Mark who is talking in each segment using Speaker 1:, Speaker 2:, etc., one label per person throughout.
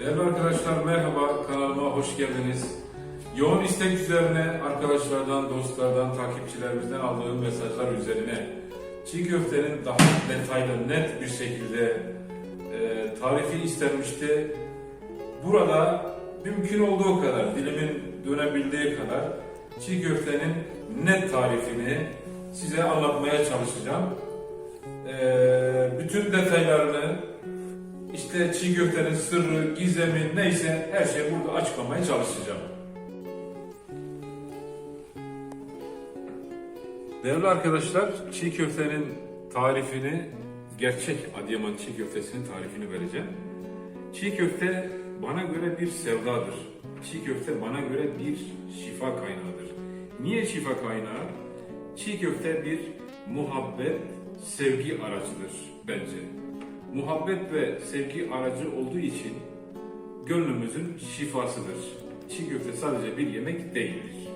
Speaker 1: Değerli arkadaşlar merhaba, kanalıma hoş geldiniz. Yoğun istek üzerine arkadaşlardan, dostlardan, takipçilerimizden aldığım mesajlar üzerine çiğ köftenin daha detaylı, net bir şekilde e, tarifi istenmişti. Burada mümkün olduğu kadar, dilimin dönebildiği kadar çiğ köftenin net tarifini size anlatmaya çalışacağım. E, bütün detaylarını, işte çiğ köftenin sırrı, gizemi neyse her şeyi burada açıklamaya çalışacağım. Değerli arkadaşlar, çiğ köftenin tarifini, gerçek Adıyaman çiğ köftesinin tarifini vereceğim. Çiğ köfte bana göre bir sevdadır. Çiğ köfte bana göre bir şifa kaynağıdır. Niye şifa kaynağı? Çiğ köfte bir muhabbet, sevgi aracıdır bence. Muhabbet ve sevgi aracı olduğu için gönlümüzün şifasıdır. Çiğ köfte sadece bir yemek değildir.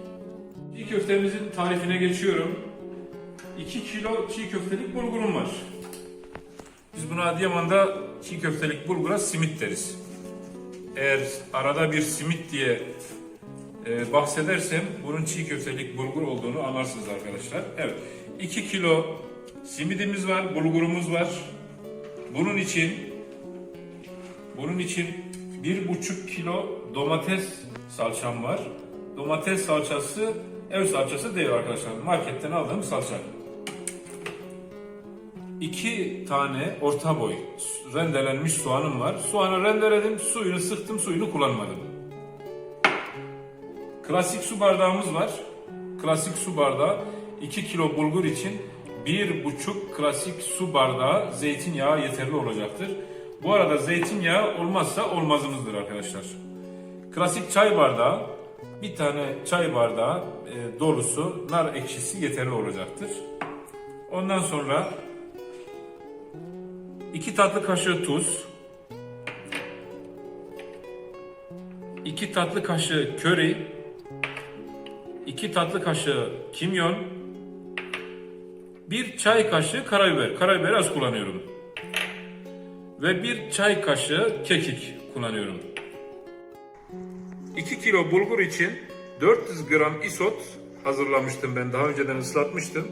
Speaker 1: Çiğ köftemizin tarifine geçiyorum. 2 kilo çiğ köftelik bulgurum var. Biz buna Adıyaman'da çiğ köftelik bulgura simit deriz. Eğer arada bir simit diye e, bahsedersem bunun çiğ köftelik bulgur olduğunu anlarsınız arkadaşlar. Evet. 2 kilo simidimiz var, bulgurumuz var. Bunun için bunun için bir buçuk kilo domates salçam var. Domates salçası ev salçası değil arkadaşlar. Marketten aldığım salça. İki tane orta boy rendelenmiş soğanım var. Soğanı rendeledim, suyunu sıktım, suyunu kullanmadım. Klasik su bardağımız var. Klasik su bardağı 2 kilo bulgur için bir buçuk klasik su bardağı zeytinyağı yeterli olacaktır. Bu arada zeytinyağı olmazsa olmazımızdır arkadaşlar. Klasik çay bardağı bir tane çay bardağı e, dolusu nar ekşisi yeterli olacaktır. Ondan sonra iki tatlı kaşığı tuz, iki tatlı kaşığı köri, iki tatlı kaşığı kimyon, bir çay kaşığı karabiber. Karabiberi az kullanıyorum. Ve bir çay kaşığı kekik kullanıyorum. 2 kilo bulgur için 400 gram isot hazırlamıştım ben. Daha önceden ıslatmıştım.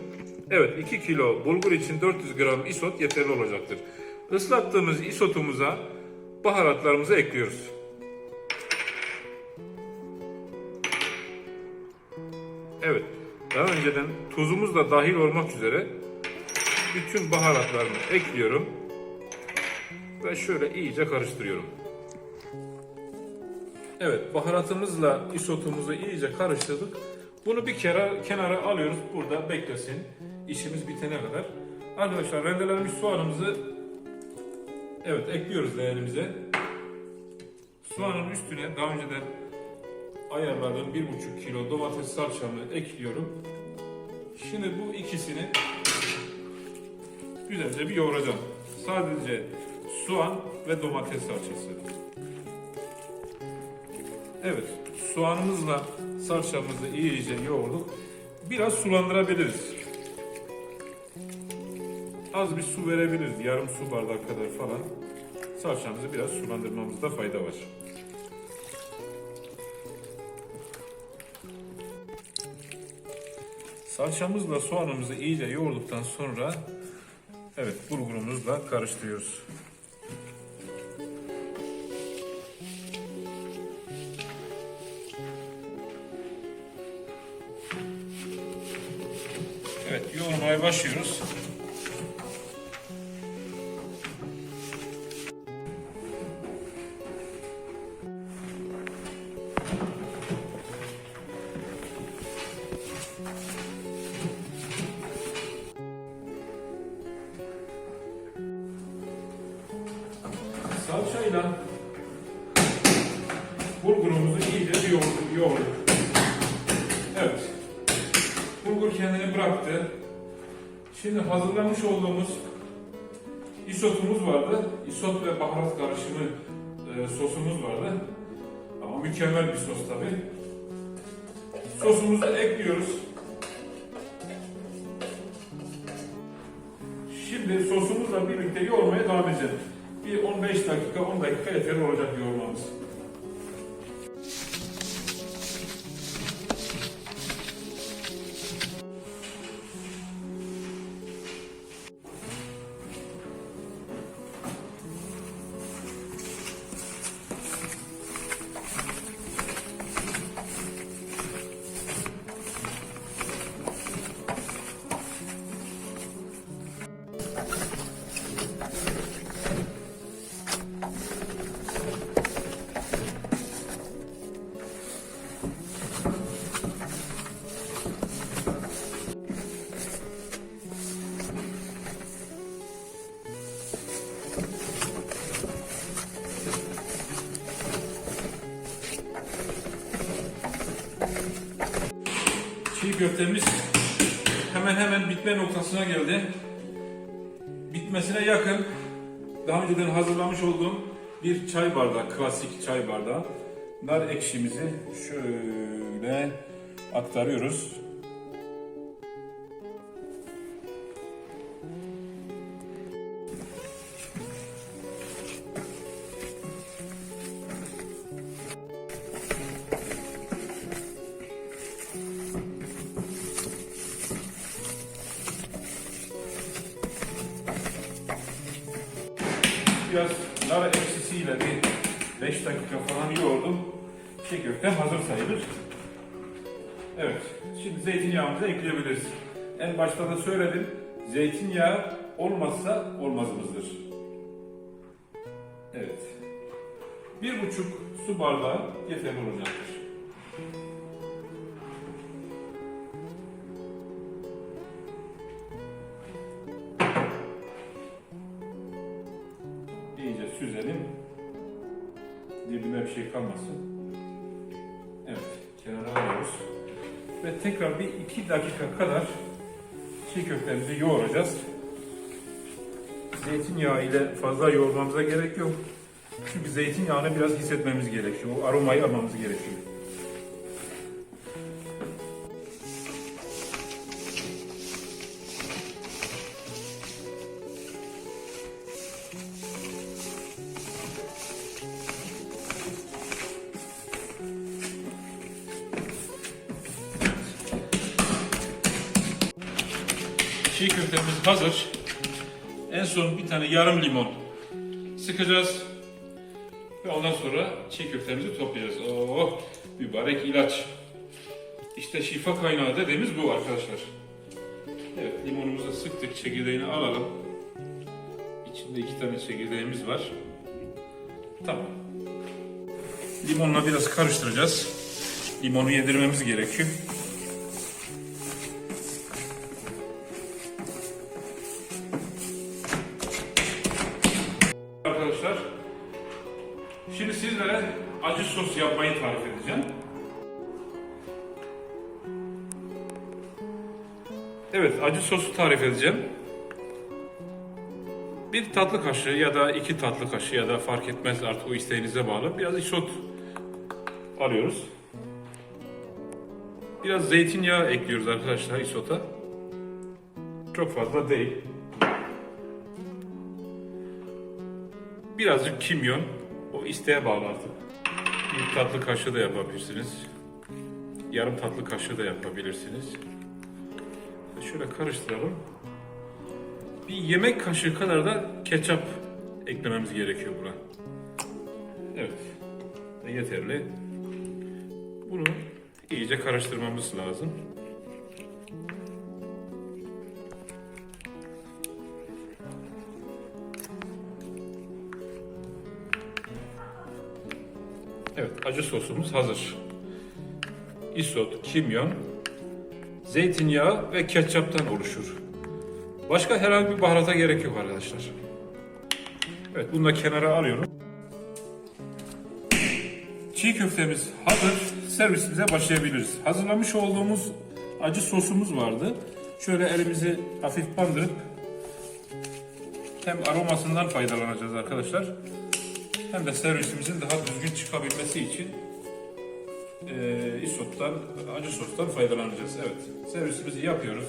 Speaker 1: Evet 2 kilo bulgur için 400 gram isot yeterli olacaktır. Islattığımız isotumuza baharatlarımızı ekliyoruz. Evet. Daha önceden tuzumuz da dahil olmak üzere bütün baharatlarını ekliyorum. Ve şöyle iyice karıştırıyorum. Evet, baharatımızla isotumuzu iyice karıştırdık. Bunu bir kere kenara alıyoruz. Burada beklesin. İşimiz bitene kadar. Arkadaşlar rendelenmiş soğanımızı evet ekliyoruz leğenimize. Soğanın üstüne daha önceden ayarladığım bir buçuk kilo domates salçamı ekliyorum. Şimdi bu ikisini güzelce bir yoğuracağım. Sadece soğan ve domates salçası. Evet, soğanımızla salçamızı iyice yoğurduk. Biraz sulandırabiliriz. Az bir su verebiliriz. Yarım su bardak kadar falan. Salçamızı biraz sulandırmamızda fayda var. Salçamızla soğanımızı iyice yoğurduktan sonra evet bulgurumuzla karıştırıyoruz. Evet yoğurmaya başlıyoruz. Salçayla bulgurumuzu iyice yoğurduk. yoğurduk. Evet. Bulgur kendini bıraktı. Şimdi hazırlamış olduğumuz isotumuz vardı. Isot ve baharat karışımı e, sosumuz vardı. Ama mükemmel bir sos tabi. Sosumuzu ekliyoruz. Şimdi sosumuzla birlikte yoğurmaya devam edeceğiz. Bir 15 dakika, 10 dakika yeterli olacak yoğurmamız. Köftemiz hemen hemen bitme noktasına geldi. Bitmesine yakın daha önceden hazırlamış olduğum bir çay bardağı, klasik çay bardağı. Nar ekşimizi şöyle aktarıyoruz. 5 dakika falan yoğurdum. Çiğ köfte hazır sayılır. Evet, şimdi zeytinyağımızı ekleyebiliriz. En başta da söyledim, zeytinyağı olmazsa olmazımızdır. Evet. Bir buçuk su bardağı yeterli olacaktır. İyice süzelim. Dibine bir şey kalmasın. Evet, kenara alıyoruz. Ve tekrar bir iki dakika kadar çiğ köftemizi yoğuracağız. Zeytinyağı ile fazla yoğurmamıza gerek yok. Çünkü zeytinyağını biraz hissetmemiz gerekiyor. O aromayı almamız gerekiyor. Çiğ köftemiz hazır. En son bir tane yarım limon sıkacağız. Ve ondan sonra çiğ köftemizi toplayacağız. Oh, mübarek ilaç. İşte şifa kaynağı dediğimiz bu arkadaşlar. Evet, limonumuzu sıktık, çekirdeğini alalım. İçinde iki tane çekirdeğimiz var. Tamam. Limonla biraz karıştıracağız. Limonu yedirmemiz gerekiyor. Acı sos yapmayı tarif edeceğim. Evet, acı sosu tarif edeceğim. Bir tatlı kaşığı ya da iki tatlı kaşığı ya da fark etmez artık o isteğinize bağlı. Biraz isot alıyoruz. Biraz zeytinyağı ekliyoruz arkadaşlar isota. Çok fazla değil. Birazcık kimyon. O isteğe bağlı artık. Bir tatlı kaşığı da yapabilirsiniz. Yarım tatlı kaşığı da yapabilirsiniz. Şöyle karıştıralım. Bir yemek kaşığı kadar da ketçap eklememiz gerekiyor buna. Evet. Yeterli. Bunu iyice karıştırmamız lazım. Acı sosumuz hazır. Isot, kimyon, zeytinyağı ve ketçaptan oluşur. Başka herhangi bir baharata gerek yok arkadaşlar. Evet, bunu da kenara alıyorum. Çiğ köftemiz hazır. Servisimize başlayabiliriz. Hazırlamış olduğumuz acı sosumuz vardı. Şöyle elimizi hafif bandırıp hem aromasından faydalanacağız arkadaşlar. Hem de servisimizin daha düzgün çıkabilmesi için e, isottan, acı sostan faydalanacağız. Evet, servisimizi yapıyoruz.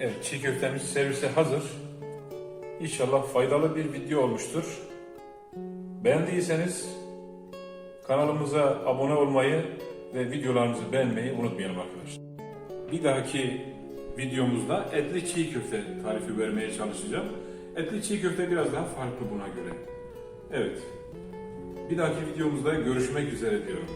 Speaker 1: Evet, çiğ köftemiz servise hazır. İnşallah faydalı bir video olmuştur. Beğendiyseniz kanalımıza abone olmayı ve videolarımızı beğenmeyi unutmayalım arkadaşlar. Bir dahaki videomuzda etli çiğ köfte tarifi vermeye çalışacağım. Etli çiğ köfte biraz daha farklı buna göre. Evet. Bir dahaki videomuzda görüşmek üzere diyorum.